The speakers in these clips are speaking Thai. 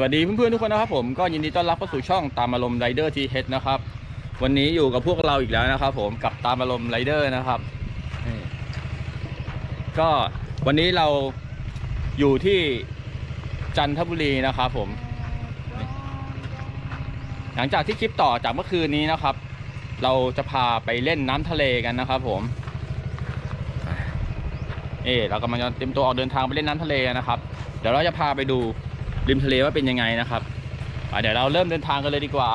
สวัสดีเพื่อนๆทุกคนนะครับผมก็ยินดีต้อนรับเข้าสู่ช่องตามอารมณ์ไรเดอร์ทีเฮดนะครับวันนี้อยู่กับพวกเราอีกแล้วนะครับ ผมกับตามอารมณ์ไรเดอร์นะครับก็วันนี้เราอยู่ที่จันทบุรีนะครับผมหลังจากที่คลิปต่อจากเมื่อคืนนี้นะครับ เราจะพาไปเล่นน้ำทะเลกันนะครับผมเออเรากำลังจะเตรียมตัวออกเดินทางไปเล่นน้ำทะเลนะครับ เดี๋ยวเราจะพาไปดู ริมทะเลว่าเป็นยังไงนะครับเดี๋ยวเราเริ่มเดินทางกันเลยดีกว่า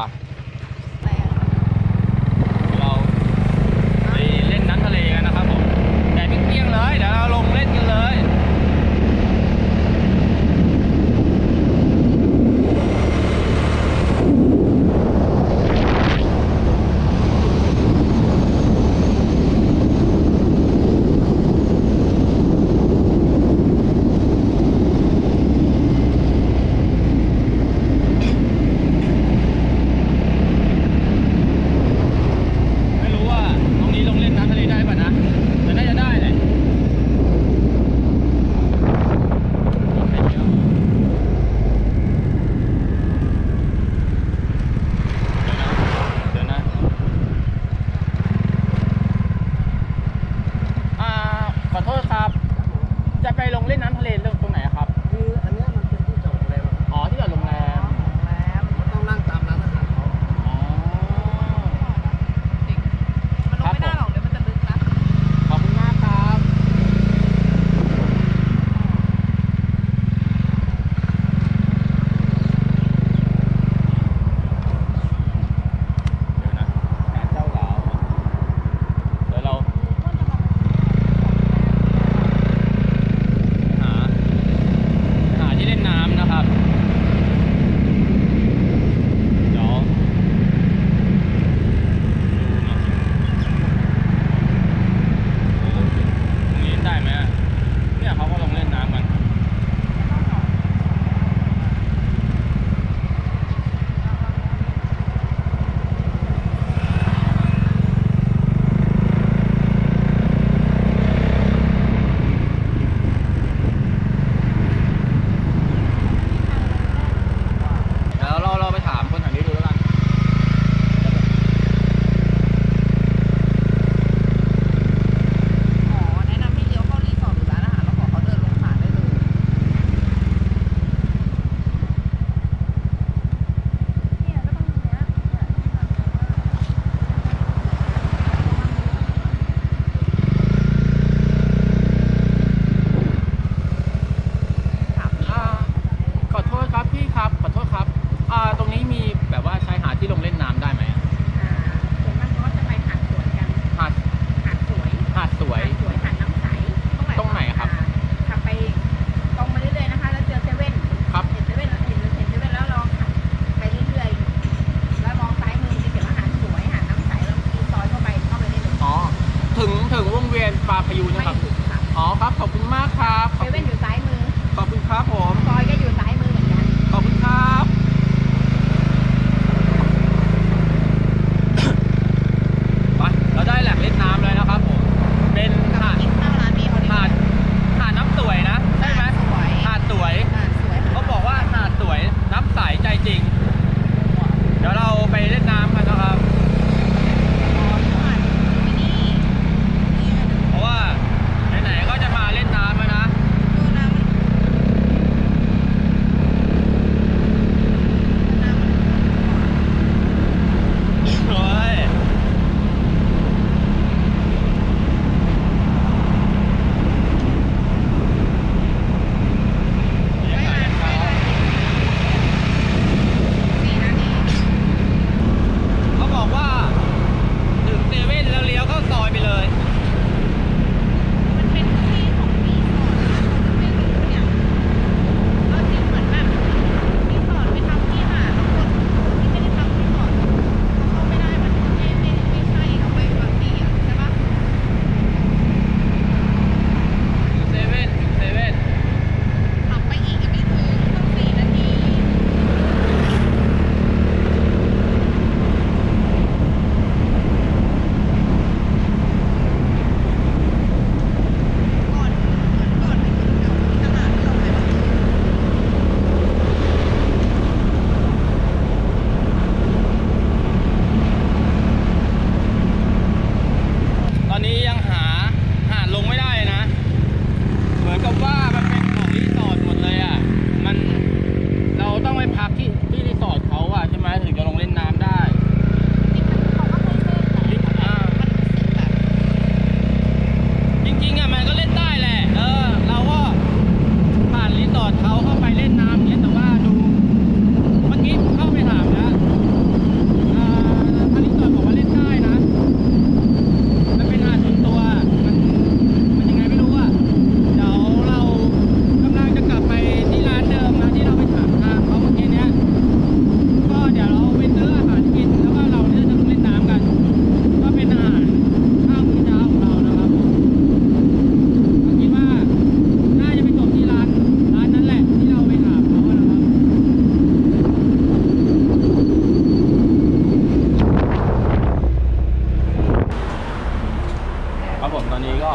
ผมตอนนี้ก็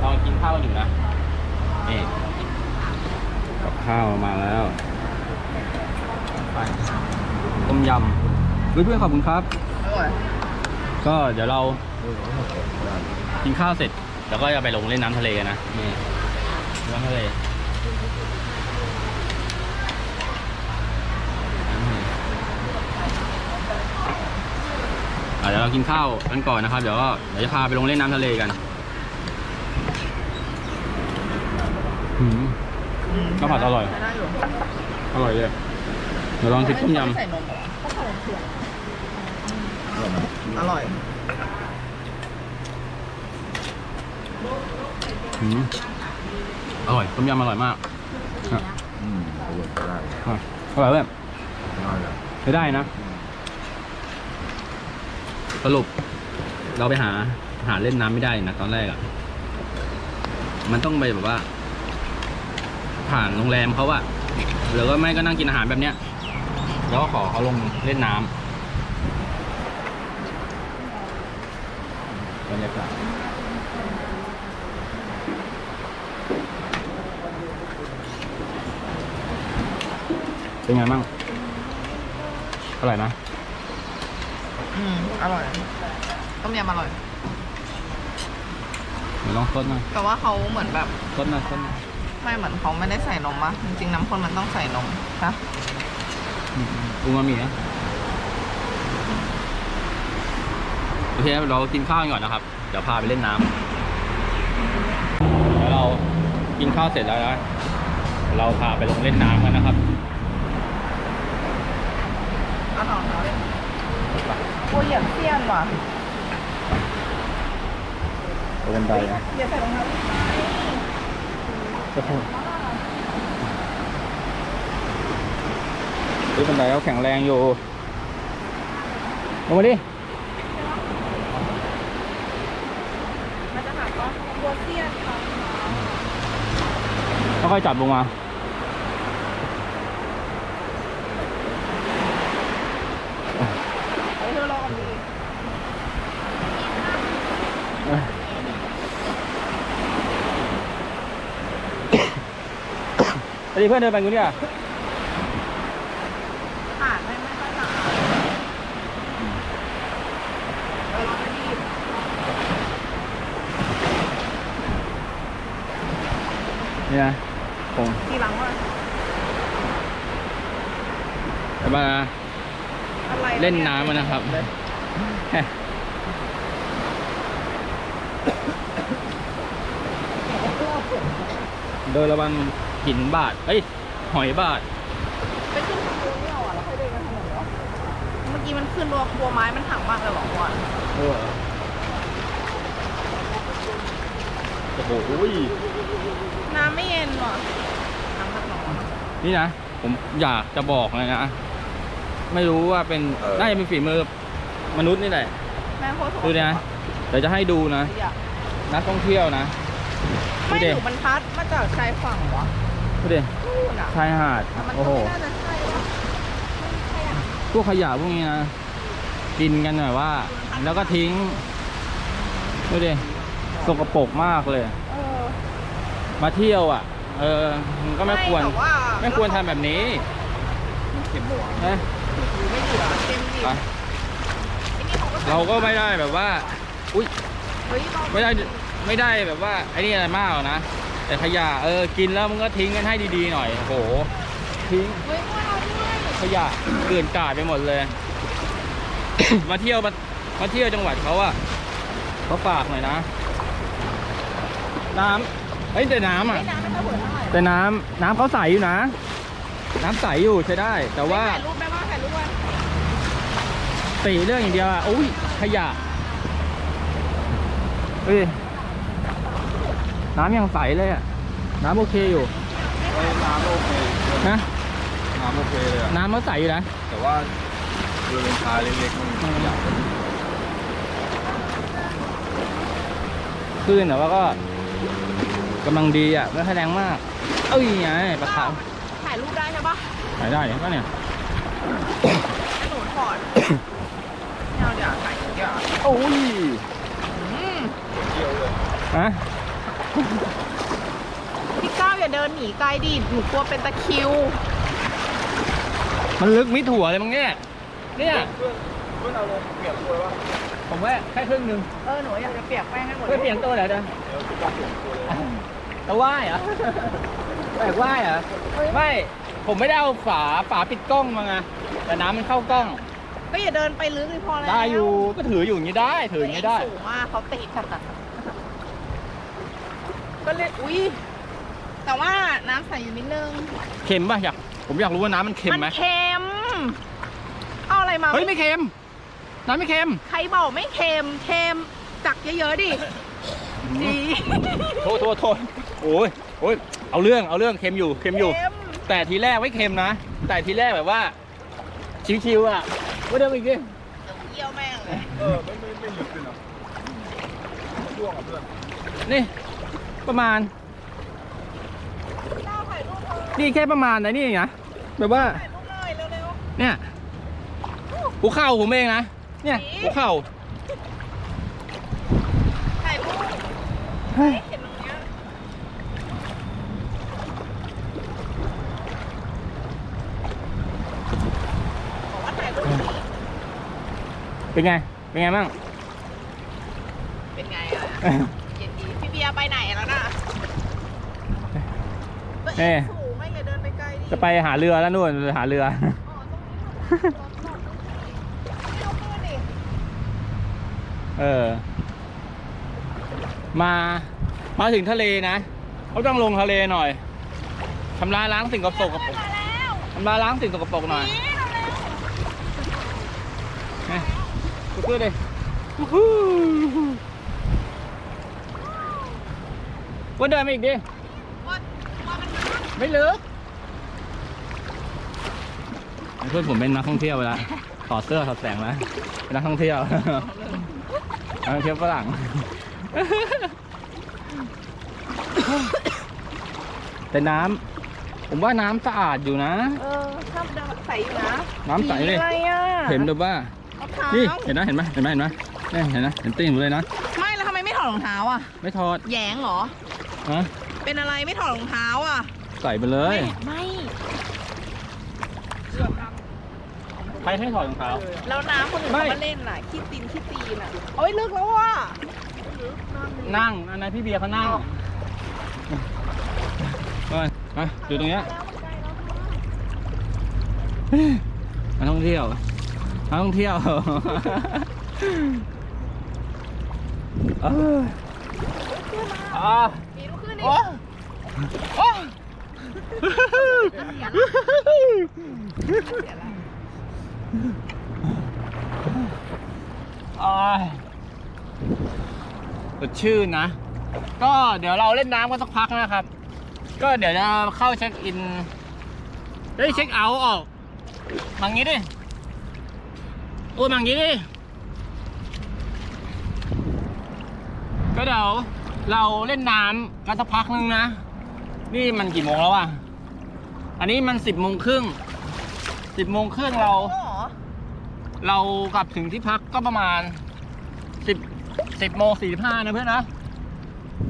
กำลังกินข้าวอยู่นะนี่กับข้าวมาแล้วไปต้มยำเพื่อนๆขอบคุณครับ ก็เดี๋ยวเรากินข้าวเสร็จ แล้วก็จะไปลงเล่นน้ำทะเลกันนะน้ำทะเล เดี๋ยวเรากินข้าวกันก่อนนะครับ เดี๋ยวก็เดี๋ยวจะพาไปลงเล่นน้ำทะเลกันหืมข้าวผัดอร่อยใช้ได้อยู่อร่อยเลยเดี๋ยวลองชิมต้มยไม่ใส่นมเหรอก็ใส่เผือกอร่อยำหืมอร่อยต้มยำอร่อยมากอะอืมอร่อยก็ได้อะอร่อยเลยอร่อยเลยใช้ได้นะ สรุป เราไปหาหาเล่นน้ำไม่ได้นะตอนแรกอะ่ะ มันต้องไปแบบว่า ผ่านโรงแรมเขาอะหรือว่าไม่ก็นั่งกินอาหารแบบเนี้ย แล้วก็ขอเขาลงเล่นน้ำบรรยากาศเป็นไงบ้างอร่อยนะ อืมอร่อยต้มยำอร่อย เดี๋ยวลองซดหน่อยแต่ว่าเขาเหมือนแบบซดหน่อยซดหน่อยไม่เหมือนเขาไม่ได้ใส่นมอะจริงๆน้ำข้นมันต้องใส่นมนะอืมอูมามินะโอเคครับเรากินข้าวกันก่อนนะครับ เดี๋ยวพาไปเล่นน้ำแล้วเรากินข้าวเสร็จแล้วนะเราพาไปลงเล่นน้ำกันนะครับเอาหน่อย เอาเลยโอ้ยเหยียบเสี้ยนว่ะไปกันไดนะเหยียบใส่รองเท้าดูบันไดเขาแข็งแรงอยู่ ลงมาดิ มันจะหาว่าบัวเซียนค่ะค่อยๆจับลงมา เธอรอกันดี ไป ดิเพื่อนเดินไปกูเนี่ยขาดไม่ไม่ค่อยสะอาดเออเราไม่รีบนี่นะผมทีหลังว่าจะมาอะไรเล่นน้ำกันนะครับ โดยระวัง หินบาดเอ้ย หอยบาดไปขึ้นทางโน้นไม่เอาอะแล้วค่อยเดินกันทางไหนวะเมื่อกี้มันขึ้นรัวกลัวไม้มันหักมากเลยเหรอวะโอ้โหน้ำไม่เย็นว่ะน้ำพักหนอนนี่นะ ผมอยากจะบอกเลยนะ ไม่รู้ว่าเป็นน่าจะเป็นฝีมือมนุษย์นี่แหละแม่โคตรสกปรกดูนะเดี๋ยวจะให้ดูนะอยากนักท่องเที่ยวนะ ไม่ดูหดินูมันพัดมาจากชายฝั่งวะ ดูดินู่นอะชายหาดมันโอ้ก็โหไม่น่าจะใช่วะไม่ใช่อะพวกขยะพวกนี้นะ กินกันแบบว่า แล้วก็ทิ้ง ดูดิสกปรกมากเลยเออมาเที่ยวอะ เออมันก็ไม่ควรแต่ว่าไม่ควรทำแบบนี้เข็มหัวนะไม่เหลือเต็มดิไปไอ้นี่เขาก็ใส่เราก็ไม่ได้แบบว่า อุ้ยเฮ้ยเราไม่ได้ไม่ได้แบบว่าไอ้นี่อะไรมากหรอกนะ แต่ขยะเออกินแล้วมึงก็ทิ้งกันให้ดีๆหน่อยโอ้โหทิ้งเฮ้ยว่าเราด้วยขยะเกลื่อนกลาดไปหมดเลย มาเที่ยวมามาเที่ยวจังหวัดเขาอะเขาฝากหน่อยนะ น้ำเฮ้ยแต่น้ำไอ้อะน้ำไม่ค่อยเหมือนเท่าไหร่แต่น้ำน้ำเขาใสอยู่นะ น้ำใสอยู่ใช้ได้ แต่ว่าถ่ายรูปได้ป่ะถ่ายรูปไว้ตีเรื่องอย่างเดียวอะอุ้ยขยะเฮ้ย น้ำยังใสเลยอะน้ำโอเคอยู่น้ำโอเคนะน้ำโอเคเลยอะน้ำเขาใสอยู่นะ แต่ว่าบริเวณชายเล็กๆมันอยากคลื่นแต่ว่าก็กำลังดีอะไม่ค่อยแรงมาก เอ้ยไงปลาขาวถ่ายรูปได้ใช่ป่ะถ่ายได้เห็นปะเนี่ยให้หนูถอดไม่เอาเดี๋ยวถ่ายเดี๋ยวโอ้ยอืมเที่ยวเลยฮะ พี่ก้าวอย่าเดินหนีไกลดิหนูกลัวเป็นตะคริว มันลึกมิดหัวเลยมั้งเนี่ย เนี่ยเพื่อนเพื่อนเอาลงเปียกตัวว่าผมว่าแค่ครึ่งหนึงเออหนูอยากจะเปียกแป้งให้หมดเพื่อเปลี่ยนตัวเหรอเด้อเดี๋ยวจะเปียกตัวเลยแต่ว่ายเหรอแปลกว่ายเหรอไม่ ผมไม่ได้เอาฝาฝาปิดกล้องมาไงแต่น้ำมันเข้ากล้อง ก็อย่าเดินไปลึกเลยพอแล้วได้อยู่ก็ถืออยู่อย่างนี้ได้ ถืออย่างนี้ได้ สูงมากเขาติดค่ะ ก็เลยอุ้ยแต่ว่าน้ำใสอยู่นิดนึงเค็มป่ะอยากผมอยากรู้ว่าน้ำมันเค็มไหมนเค็มเอาอะไรมาเฮ้ยไม่เค็มน้ำไม่เค็มใครบอกไม่เค็มเค็มจักเยอะๆดิดีโทษโทษโทษโอ้ยโอ้ยเอาเรื่องเอาเรื่องเค็มอยู่เค็มอยู่เค็มแต่ทีแรกไม่เค็มนะ แต่ทีแรกแบบว่าชิวๆอะว่าเดิมอีกดิเยี่ยวแม่งเลยเออไม่ไม่ไม่ลึกเลยนะช่วงกับเพื่อนนี่ ประมาณเจ้าถ่ายรูปเธอนี่แค่ประมาณนะนี่เองนะแบบว่าถ่ายรูปเลยเร็วเนี่ยหัวเข่าผมเองนะเนี่ยหัวเข่าๆถ่ายรูปเฮ้ยเห็นตรงเนี้ยบอกว่าถ่ายรูปดีเป็นไง เป็นไงบ้าง เป็นไงอะเย็นดีพี่เบียร์ไปไหนแล้วน่ะ เอ๊ะสูงไม่อย่าเดินไปไกลดิจะไปหาเรือแล้วนู่นหาเรือ อ๋อตรงนี้ไม่เอาขึ้นดิเออ มามาถึงทะเลนะเขาต้องลงทะเลหน่อยทำลายล้างสิ่งกระปรกมาแล้วทำลายล้างสิ่งสกปรกหน่อยนี่เราเร็วนี่กูพูดดิวู้ฮู้วนเดินมาอีกดิว่าว่ามันลึก ไม่ลึกเพื่อนผมเป็นนักท่องเที่ยวไปแล้วถอดเสื้อถอดแสงแล้วเป็นนักท่องเที่ยวนักท่องเที่ยวฝรั่ง แต่น้ำผมว่าน้ำสะอาดอยู่นะ เออชอบเดินใสอยู่นะน้ำใสเลยอะไรอะเห็นแบบว่า รองเท้านี่เห็นนะเห็นไหมเห็นไหมเห็นไหมนี่เห็นนะเห็นตีนผมเลยนะ ไม่แล้วทำไมไม่ถอดรองเท้าอะ ไม่ถอดแหยงเหรอ นะเป็นอะไรไม่ถอดรองเท้าอะ ใส่ไปเลย ไม่ ใครให้ถอดรองเท้า แล้วน้ำคนอื่นไม่เขามาเล่นน่ะขี้ตีนขี้ตีนอะโอ้ยลึกแล้วว่ะนั่ง อันนั้นพี่เบียร์เขานั่งมามาอยู่ตรงเนี้ยมาท่องเที่ยวมาท่องเที่ยวเอออ่า มีลูกขึ้นดิโอ้ อ้เสียละอ่าสดชื่นนะ ก็เดี๋ยวเราเล่นน้ำกันสักพักนะครับ ก็เดี๋ยวจะเข้าเช็คอิน เฮ้ยเช็คเอาท์ออกมังงี้ดิ โอ้ยมังงี้ดิ ก็เดี๋ยวเราเล่นน้ำกันสักพักนึงนะ นี่มันกี่โมงแล้วอะ อันนี้มันสิบโมงครึ่ง สิบโมงครึ่งเราโอ้โหเรากลับถึงที่พักก็ประมาณสิบสิบโมงสี่ห้านะเพื่อนนะ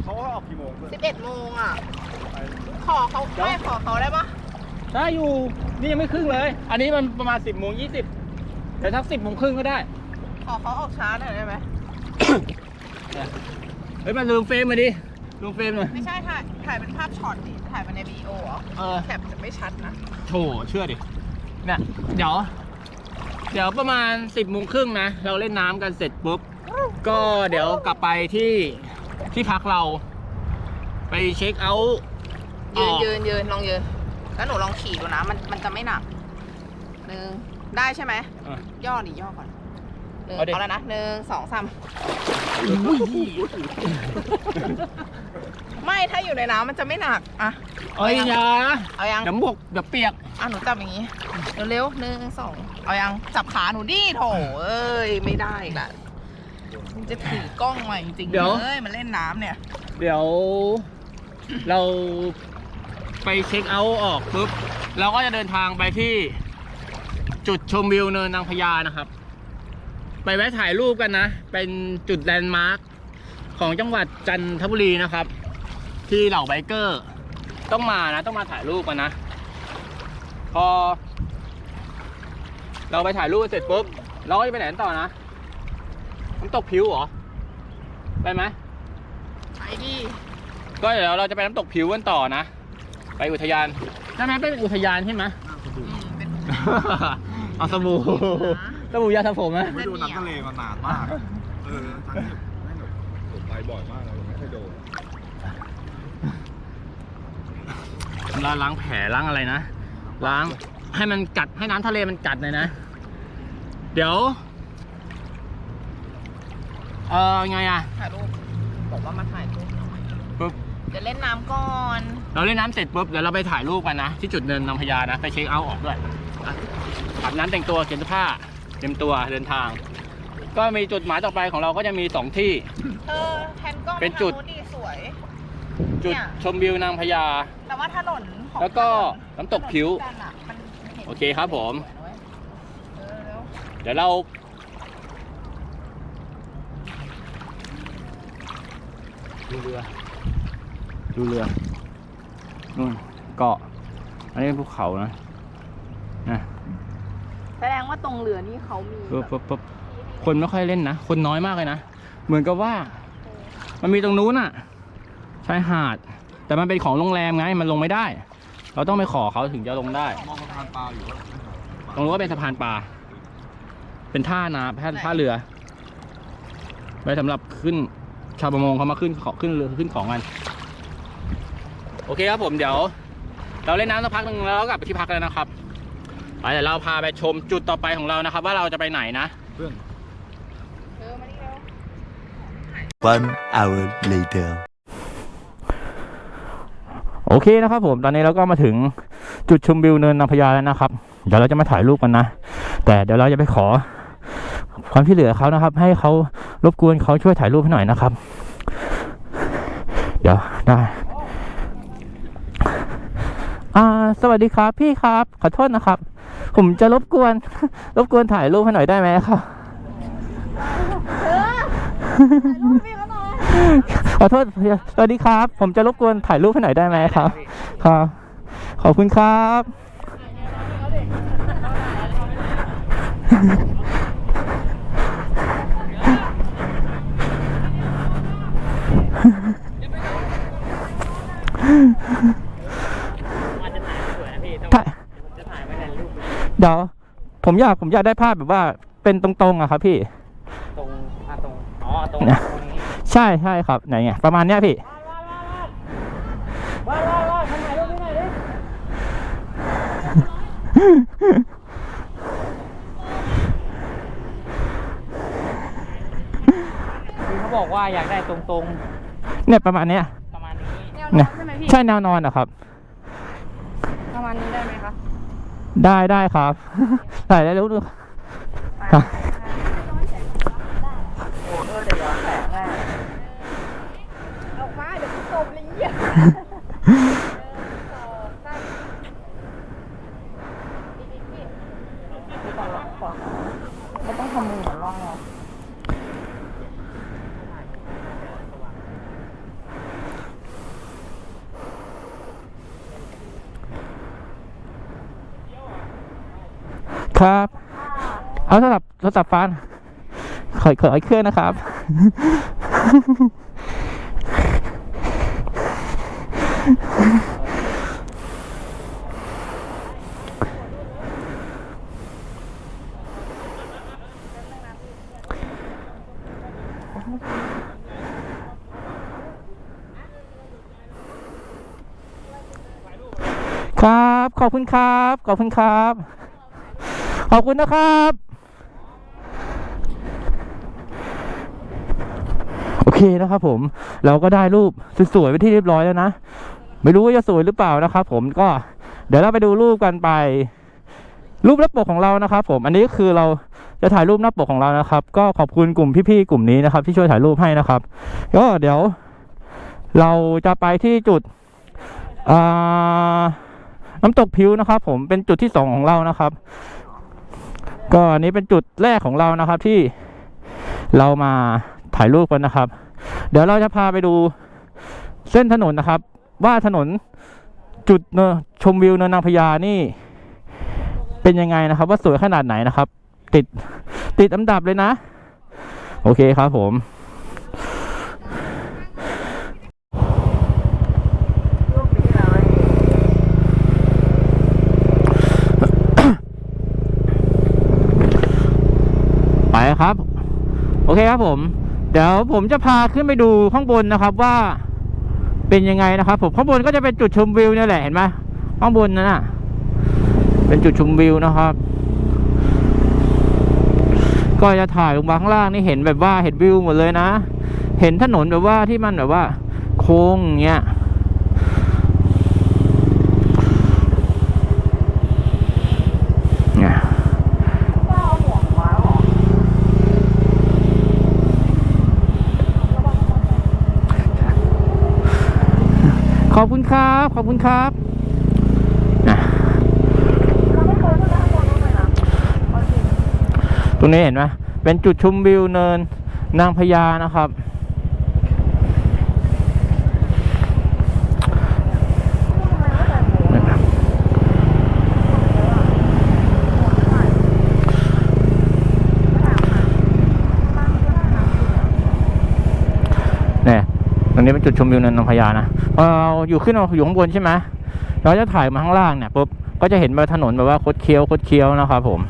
เขาออกกี่โมงเพื่อนสิบเอ็ดโมงอะไปขอเขาไม่ขอเขาได้ปะได้อยู่นี่ยังไม่ครึ่งเลย อันนี้มันประมาณสิบโมงยี่สิบเดี๋ยวทักสิบโมงครึ่งก็ได้ ขอเขาออกช้าหน่อยได้ไหมเฮ้ยมาลืมเฟรมมาดิ ลืมเฟรมหน่อยไม่ใช่ถ่ายถ่ายเป็นภาพช็อตดิถ่ายเป็นในวิดีโอเหรอเออแคปจะไม่ชัดนะ โถเชื่อดิเนี่ยเดี๋ยว เดี๋ยวประมาณสิบโมงครึ่งนะ เราเล่นน้ำกันเสร็จปุ๊บ ก็เดี๋ยวกลับไปที่ที่พักเรา ไปเช็คเอาท์อยืนอกยืนยืนลองยืนแล้วหนูลองขี่ดูนะ มันมันจะไม่หนักหนึ่งได้ใช่ไหมอะย่อดิย่อก่อนหนึ่งเอาดิ เอาแล้วนะหนึ่งสองสาม ไม่ถ้าอยู่ในน้ำมันจะไม่หนักอะเอ้ยอยาเอายังเดี๋ยวหมกเดี๋ยวเปียก อะหนูจับอย่างงี้เร็วๆหนึ่งสองเอายังจับขาหนูดิโถเอ้ยไม่ได้อีกละมันจะถือกล้องมาจริงๆเดี๋ยวเอ้ยมันเล่นน้ำเนี่ย เดี๋ยว เราไปเช็คเอาท์ออกปุ๊บเราก็จะเดินทางไปที่ จุดชมวิวเนินนางพญานะครับ ไปแวะถ่ายรูปกันนะ เป็นจุดแลนด์มาร์คของจังหวัดจันทบุรีนะครับ ที่เหล่าไบเกอร์ ต้องมานะ ต้องมาถ่ายรูปกันนะ พอ เราไปถ่ายรูปเสร็จปุ๊บเราก็จะไปไหนกันต่อนะน้ำตกผิวเหรอ ไปไหมไปดิก็เดี๋ยวเราจะไปน้ำตกผิวกันต่อนะ ไปอุทยานใช่ไหมเป็นอุทยานใช่ไหมอืมเป็นเอาสบู่สบู่ยาสระผมไหม ไม่ดูน้ำทะเลมานานมาก เออทั้งที่ไม่หนุกผมไปบ่อยมากเลยยังไม่เคยโดน เราล้างแผลล้างอะไรนะ ล้างให้มันกัดให้น้ำทะเลมันกัดเลยนะ เดี๋ยว เออไงอะถ่ายรูปบอกว่ามาถ่ายรูปหน่อยปุ๊บ เดี๋ยวเล่นน้ำก่อนเราเล่นน้ำเสร็จปุ๊บเดี๋ยวเราไปถ่ายรูปกันนะ ที่จุดเนินนางพญานะ ไปเช็คเอาท์ออกด้วยอะอาบน้ำแต่งตัวเก็บเสื้อผ้าเตรียมตัวเดินทาง ก็มีจุดหมายต่อไปของเราก็จะมีสองที่ เออแทนกล้องเป็นจุดทางนู้นดีสวย จุดเนี่ยชมวิวนางพญา แต่ว่าถนนของแล้วก็น้ำตกผิว ถนนอะมันห็นโอเคครับผม เออแล้วเดี๋ยวเรา ดูเรือ ดูเรือนู่นเกาะ อันนี้เป็นภูเขานะนะแสดงว่าตรงเรือนี่เขามีปุ๊บปุ๊บปุ๊บคนไม่ค่อยเล่นนะ คนน้อยมากเลยนะ เหมือนกับว่า มันมีตรงนู้นอะ ชายหาด แต่มันเป็นของโรงแรมไง มันลงไม่ได้ เราต้องไปขอเขาถึงจะลงได้มองสะพานปลาอยู่ว่าตรงนู้นก็เป็นสะพานปลา เป็นท่าน้ำท่าท่าเรือไว้สำหรับขึ้นชาวประมงเขามาขึ้นของขึ้นเรือขึ้นของกัน โอเคครับผมเดี๋ยว เราเล่นน้ำสักพักหนึ่งแล้วก็กลับไปที่พักแล้วนะครับไปเดี๋ยวเราพาไปชมจุดต่อไปของเรานะครับ ว่าเราจะไปไหนนะเพื่อนเออมานี่เร็ว One hour later. โอเคนะครับผมตอนนี้เราก็มาถึงจุดชมวิวเนินนางพญาแล้วนะครับ เดี๋ยวเราจะมาถ่ายรูปกันนะ แต่เดี๋ยวเราจะไปขอความช่วยเหลือเขานะครับ ให้เขารบกวนเขาช่วยถ่ายรูปให้หน่อยนะครับ เดี๋ยวได้อ่าสวัสดีครับพี่ครับ ขอโทษนะครับ ผมจะรบกวน รบกวนถ่ายรูปให้หน่อยได้ไหมครับ ขอโทษสวัสดีครับ ผมจะรบกวนถ่ายรูปให้หน่อยได้ไหมครับครับขอบคุณครับถ่ายเดี๋ยวผมอยากผมอยากได้ภาพแบบว่าเป็นตรงๆอะครับพี่ ตรงอะตรง อ๋อ ตรงเนี่ยตรงนี้ ใช่ใช่ครับไหนไงประมาณเนี้ยพี่ว้าวว้าวว้าวทำถ่ายรูปให้หน่อยดิคือเขาบอกว่าอยากได้ตรงเนี่ยประมาณเนี้ยๆประมาณนี้ แนวเนี่นอยนใช่ไหมพี่ ใช่แนวนอนนะครับ ประมาณนี้ได้ไหมคะได้ได้ครับ ถ่ายได้รู้ดูครับ โอ้เออเดี๋ยวย้อนแสงได้ ออกมาเดี๋ยวกูตบเลยเหี้ย ไม่ต้องทำมือเหมือนร่องเรา ครับ เอาโทรศัพท์โทรศัพท์ฟ้านขอขออีกเครื่องนะครับ ครับ ขอบคุณครับ ขอบคุณครับ ขอบคุณนะครับ โอเคนะครับผม เราก็ได้รูปสวยๆไปที่เรียบร้อยแล้วนะ ไม่รู้ว่าจะสวยหรือเปล่านะครับผมก็เดี๋ยวเราไปดูรูปกันไป รูปหน้าปกของเรานะครับ ผม อันนี้ก็คือเราจะถ่ายรูปหน้าปกของเรานะครับ ก็ขอบคุณกลุ่มพี่ๆกลุ่มนี้นะครับ ที่ช่วยถ่ายรูปให้นะครับ ก็เดี๋ยว เราจะไปที่จุดอ่าน้ำตกผิวนะครับ ผมเป็นจุดที่สองของเรานะครับ ก็อันนี้เป็นจุดแรกของเรานะครับที่เรามาถ่ายรูปกันนะครับ เดี๋ยวเราจะพาไปดูเส้นถนนนะครับ ว่าถนนจุดเชมวิวเนินนางพญานี่ เป็นยังไงนะครับ ว่าสวยขนาดไหนนะครับ ติดติดอันดับเลยนะ โอเคครับผม ครับ โอเคครับผม เดี๋ยวผมจะพาขึ้นไปดูข้างบนนะครับว่าเป็นยังไงนะครับผมข้างบนก็จะเป็นจุดชมวิวนี่แหละเห็นไหมข้างบนนั่นน่ะ เป็นจุดชมวิวนะครับ ก็จะถ่ายลงมาข้างล่างนี่เห็นแบบว่าเห็นวิวหมดเลยนะ เห็นถนนแบบว่าที่มันแบบว่า โค้งเงี้ย ขอบคุณครับ ขอบคุณครับนะตรงนี้เห็นไหมเป็นจุดชมวิวเนินนางพญานะครับ เนี่ย ตรง นี้เป็นจุดชมวิวเนินนางพญานะพอเราอยู่ขึ้นมาอยู่ข้างบนใช่ไหมเราจะถ่ายมาข้างล่างเนี่ยปุ๊บก็จะเห็นแบบถนนแบบว่าคดเคี้ยวคดเคี้ยวนะครับผม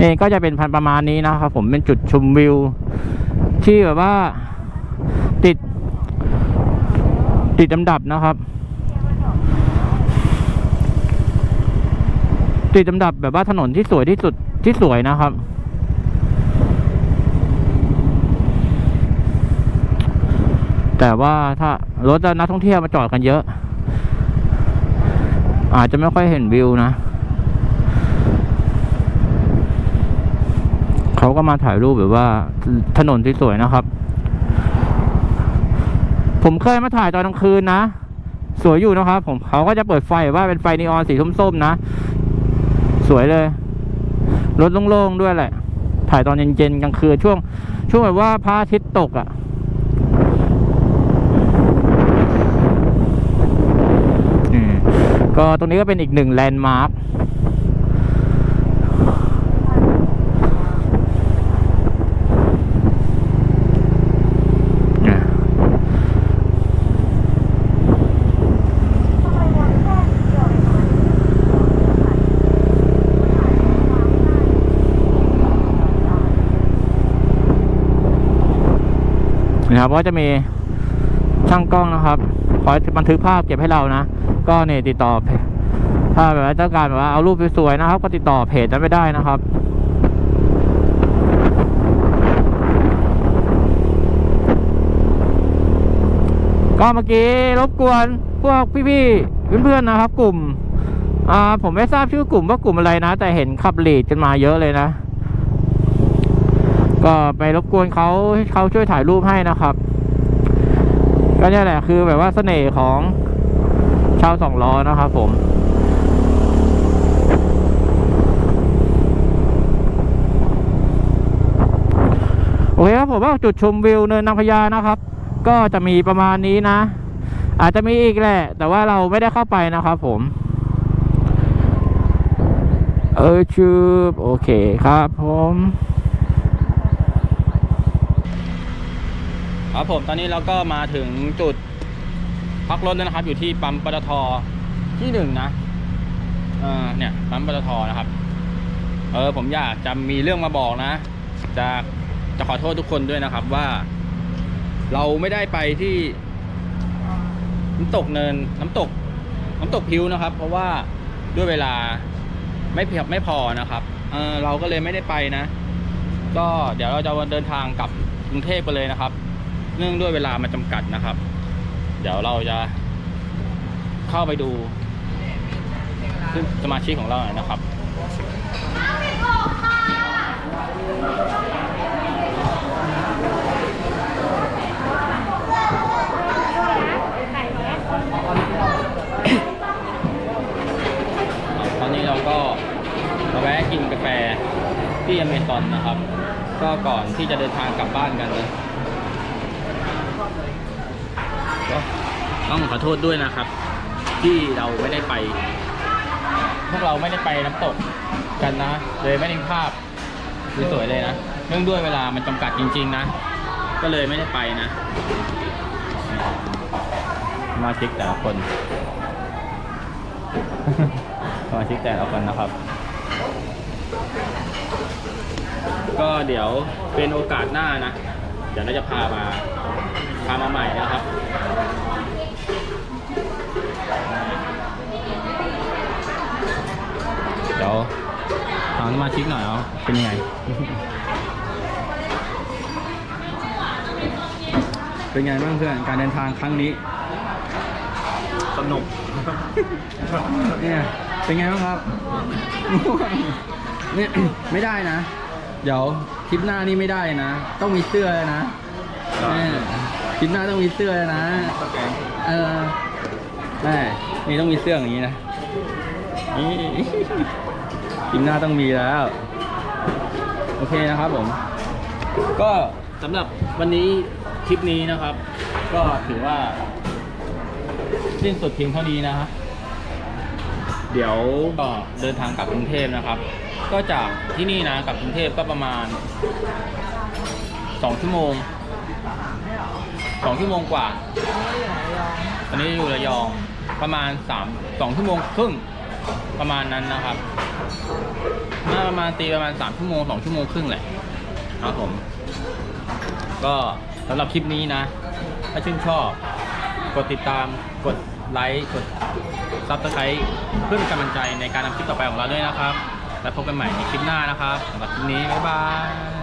นี่ก็จะเป็นพันประมาณนี้นะครับผมเป็นจุดชมวิว ที่แบบว่าติด ติดอันดับนะครับ ติดอันดับแบบว่าถนนที่สวยที่สุดที่สวยนะครับ แต่ว่าถ้ารถนักท่องเที่ยวมาจอดกันเยอะ อาจจะไม่ค่อยเห็นวิวนะเขาก็มาถ่ายรูปแบบว่าถนนที่สวยนะครับ ผมเคยมาถ่ายตอนกลางคืนนะ สวยอยู่นะครับ ผมเขาก็จะเปิดไฟว่าเป็นไฟนีออนสีส้มๆนะ สวยเลยรถโล่งๆด้วยแหละ ถ่ายตอนเย็นๆกลางคืนช่วง ช่วงแบบว่าพระอาทิตย์ตกอะ่ะ อืม ก็ตรงนี้ก็เป็นอีกหนึ่งแลนด์มาร์คเนี่ยนะครับก็จะมีช่างกล้องนะครับ คอยบันทึกภาพเก็บให้เรานะ ก็เนี่ยติดต่อเพจถ้าแบบว่าต้องการแบบว่าเอารูปสวยๆนะครับ ก็ติดต่อเพจนั้นไม่ได้นะครับก็เมื่อกี้รบกวนพวกพี่ๆเพื่อนๆนะครับ กลุ่มอ่าผมไม่ทราบชื่อกลุ่มว่ากลุ่มอะไรนะ แต่เห็นขับลีดกันมาเยอะเลยนะ ก็ไปรบกวนเขาให้เขาช่วยถ่ายรูปให้นะครับ ก็เนี่ยแหละคือแบบว่าเสน่ห์ของ ช่าสองล้อนะครับผมโอเคครับผมว่าจุดชมวิวเนินนางพญานะครับ ก็จะมีประมาณนี้นะ อาจจะมีอีกแหละ แต่ว่าเราไม่ได้เข้าไปนะครับผม เออชืบโอเคครับผมครับผมตอนนี้เราก็มาถึงจุด พักรถแล้วนะครับ อยู่ที่ปั๊มปตทที่หนึ่งนะเออเนี่ยปั๊มปตทนะครับ เออผมอยากจะมีเรื่องมาบอกนะ จะจะขอโทษทุกคนด้วยนะครับว่า เราไม่ได้ไปที่น้ำตกเนินน้ำตก น้ำตกพิวนะครับ เพราะว่าด้วยเวลาไม่เพียบไม่พอนะครับเออเราก็เลยไม่ได้ไปนะ ก็เดี๋ยวเราจะเดินทางกลับกรุงเทพไปเลยนะครับ เนื่องด้วยเวลามันจำกัดนะครับ เดี๋ยวเราจะเข้าไปดูซึ่งสมาชิกของเราหน่อยนะครับตอนนี้เราก็มาแวะกินกาแฟที่อเมซอนนะครับ ก็ก่อนที่จะเดินทางกลับบ้านกันเลย ก็ ต้องขอโทษด้วยนะครับ ที่เราไม่ได้ไป พวกเราไม่ได้ไปน้ำตกกันนะ เลยไม่ได้ภาพสวยๆเลยนะ เนื่องด้วยเวลามันจำกัดจริง ๆ นะ ก็เลยไม่ได้ไปนะ มาชิกแต่ละคน มาชิกแต่ละคนนะครับ ก็เดี๋ยวเป็นโอกาสหน้านะ ดี๋ยวเราจะพามาพามาใหม่นะครับเดี๋ยวถามสมาชิกหน่อยเอาเป็นยังไง เป็นไงบ้างเพื่อนการเดินทางครั้งนี้ สนุก เนี่ยเป็นไงบ้างครับง่วงเนี่ยไม่ได้นะ เดี๋ยวคลิปหน้านี่ไม่ได้นะ ต้องมีเสื้อนะได้เนี่ยคลิปหน้าต้องมีเสื้อนะสแกนเออแม่นี่ต้องมีเสื้ออย่างนี้นะนี่คลิปหน้าต้องมีแล้ว โอเคนะครับผม ก็สำหรับวันนี้คลิปนี้นะครับ ก็ถือว่าสิ้นสุดเพียงเท่านี้นะฮะเดี๋ยวก็เดินทางกลับกรุงเทพนะครับ ก็จากที่นี่นะกับกรุงเทพก็ประมาณสองชั่วโมงสองชั่วโมงกว่า ตอนนี้อยู่ระยองประมาณสามสองชั่วโมงครึ่งประมาณนั้นนะครับน่าประมาณตีประมาณสามชั่วโมงสองชั่วโมงครึ่งแหละครับผม ก็สำหรับคลิปนี้นะ ถ้าชื่นชอบ กดติดตามกดไลค์กดซับสไครต์เพื่อเป็นกำลังใจในการทำคลิปต่อไปของเราด้วยนะครับ แล้วพบกันใหม่ในคลิปหน้านะครับสำหรับคลิปนี้บ๊ายบาย